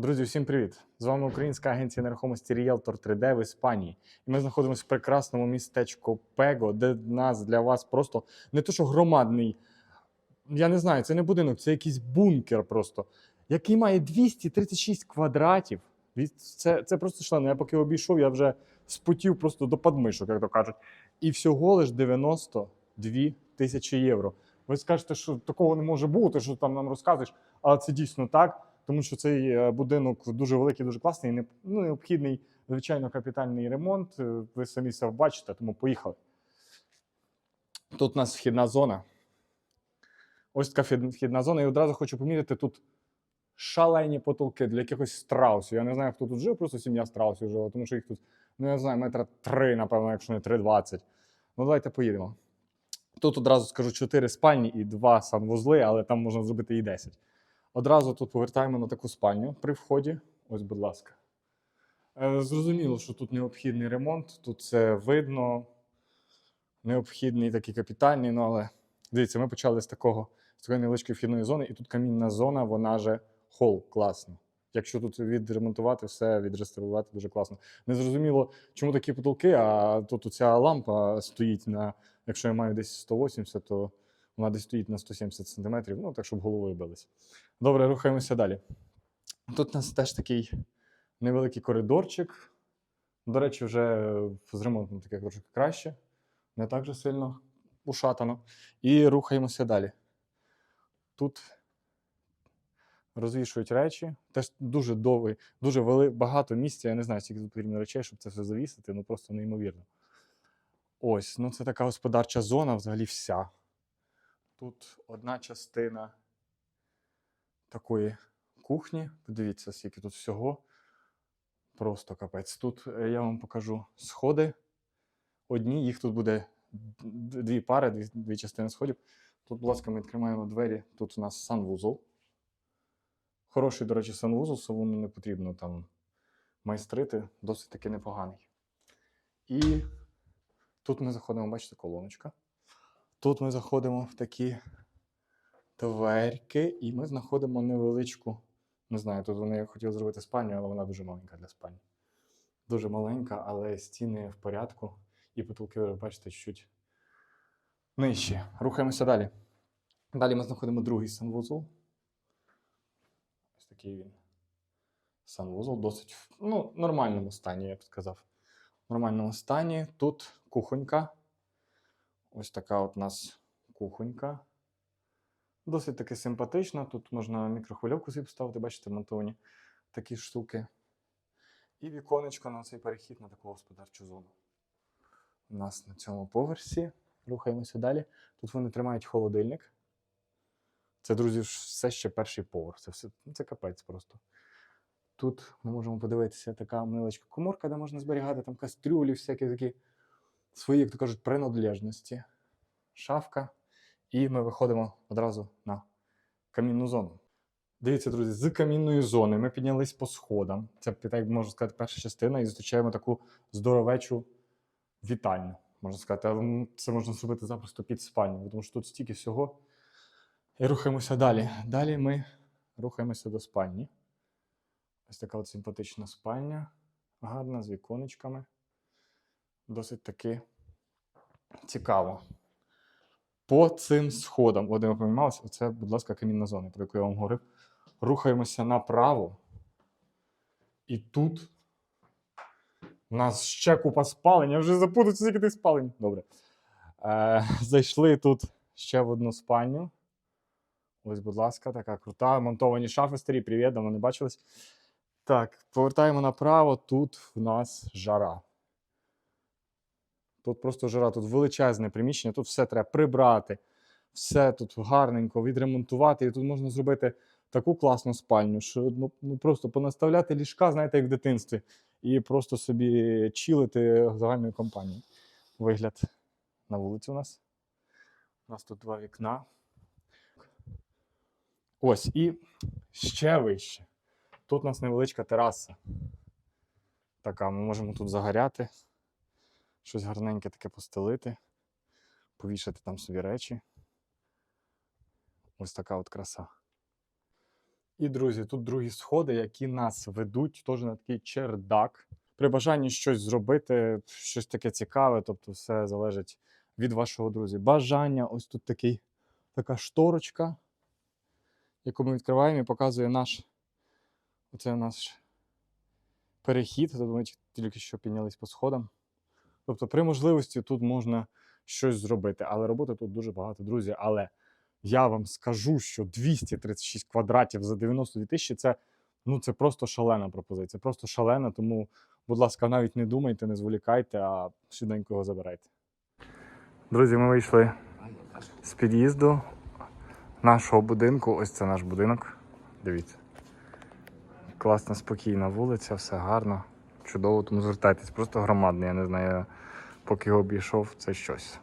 Друзі, всім привіт! З вами українська агенція нерухомості Realtor 3D в Іспанії. І ми знаходимося в прекрасному містечку Пего, де нас для вас просто не то, що громадний, я не знаю, це не будинок, це якийсь бункер просто, який має 236 квадратів. Це, це просто шлено. Я поки обійшов, я вже спотів просто до подмишок, як то кажуть. І всього лиш 92 тисячі євро. Ви скажете, що такого не може бути, що там нам розказуєш, але це дійсно так тому що цей е, будинок дуже великий, дуже класний. не- Ну, необхідний, звичайно, капітальний ремонт. Е, Ви самі все бачите, тому поїхали. Тут у нас вхідна зона. Ось така вхідна зона. І одразу хочу помітити, тут шалені потолки для якихось страусів. Я не знаю, хто тут жив, просто сім'я страусів жила, тому що їх тут, ну я не знаю, метра три, напевно, якщо не 3,20. Ну, давайте поїдемо. Тут одразу скажу 4 спальні і 2 санвузли, але там можна зробити і 10. Одразу тут повертаємо на таку спальню при вході. Ось, будь ласка. Е, Зрозуміло, що тут необхідний ремонт, тут це видно. Необхідний такий капітальний, ну але дивіться, ми почали з такого з такої невеличкої вхідної зони, і тут камінна зона, вона же хол класно. Якщо тут відремонтувати все, відреставрувати, дуже класно. Не зрозуміло, чому такі потолки, а тут оця лампа стоїть на, якщо я маю десь 180, то вона десь стоїть на 170 см, ну так, щоб головою билися. Добре, рухаємося далі. Тут у нас теж такий невеликий коридорчик. До речі, вже з ремонтом таке трошки краще, не так же сильно ушатано. І рухаємося далі. Тут розвішують речі. Теж дуже довгий, дуже вели, багато місця. Я не знаю, скільки тут потрібно речей, щоб це все завісити, ну просто неймовірно. Ось, ну це така господарча зона, взагалі вся. Тут одна частина такої кухні. Подивіться, скільки тут всього. Просто капець. Тут е, я вам покажу сходи. Одні, їх тут буде дві пари, дві, дві частини сходів. Тут, будь ласка, ми відкриваємо двері. Тут у нас санвузол. Хороший, до речі, санвузол, салону не потрібно там майстрити, досить таки непоганий. І тут ми заходимо, бачите, колоночка. Тут ми заходимо в такі дверки, і ми знаходимо невеличку. Не знаю, тут вони хотіли зробити спальню, але вона дуже маленька для спальні. Дуже маленька, але стіни в порядку, і потолки, ви бачите, чуть нижчі. Рухаємося далі. Далі ми знаходимо другий санвузол. Ось такий він. Санвузол досить в ну, нормальному стані, я б сказав. В нормальному стані. Тут кухонька. Ось така от нас кухонька. Досить таки симпатична. Тут можна мікрохвильовку собі поставити, бачите, монтовані такі штуки. І віконечко на цей перехід на таку господарчу зону. У нас на цьому поверсі. Рухаємося далі. Тут вони тримають холодильник. Це, друзі, все ще перший поверх. Це, все, ну, це капець просто. Тут ми можемо подивитися така невеличка коморка, де можна зберігати там кастрюлі, всякі такі свої, як то кажуть, принадлежності. Шафка. І ми виходимо одразу на камінну зону. Дивіться, друзі, з камінної зони ми піднялись по сходам. Це, так можна сказати, перша частина, і зустрічаємо таку здоровечу вітальню. Можна сказати, але це можна зробити запросто під спальню, тому що тут стільки всього. І рухаємося далі. Далі ми рухаємося до спальні. Ось така от симпатична спальня, гарна, з віконечками. Досить таки цікаво. По цим сходам, Володимир помімався, це, будь ласка, камінна зона, про яку я вам говорив. Рухаємося направо. І тут у нас ще купа спалень. Я вже запутався, скільки тих спалень. Добре. Е, зайшли тут ще в одну спальню. Ось, будь ласка, така крута. Монтовані шафи старі. Привіт, давно не бачились. Так, повертаємо направо. Тут в нас жара. Тут просто жара, тут величезне приміщення, тут все треба прибрати, все тут гарненько відремонтувати. І тут можна зробити таку класну спальню, що ну, ну просто понаставляти ліжка, знаєте, як в дитинстві, і просто собі чилити загальною компанією. Вигляд на вулиці у нас. У нас тут два вікна. Ось, і ще вище. Тут у нас невеличка тераса. Така, ми можемо тут загоряти щось гарненьке таке постелити, повішати там собі речі. Ось така от краса. І, друзі, тут другі сходи, які нас ведуть теж на такий чердак. При бажанні щось зробити, щось таке цікаве, тобто все залежить від вашого друзі. Бажання, ось тут такий, така шторочка, яку ми відкриваємо і показує наш. Оце наш перехід. Тобто ми тільки що піднялись по сходам. Тобто, при можливості тут можна щось зробити, але роботи тут дуже багато, друзі. Але я вам скажу, що 236 квадратів за 92 тисячі це, ну, це просто шалена пропозиція. Просто шалена. Тому, будь ласка, навіть не думайте, не зволікайте, а швиденько його забирайте. Друзі, ми вийшли з під'їзду нашого будинку. Ось це наш будинок. Дивіться. Класна, спокійна вулиця, все гарно, чудово, тому звертайтесь, просто громадний. Я не знаю, поки його обійшов, це щось.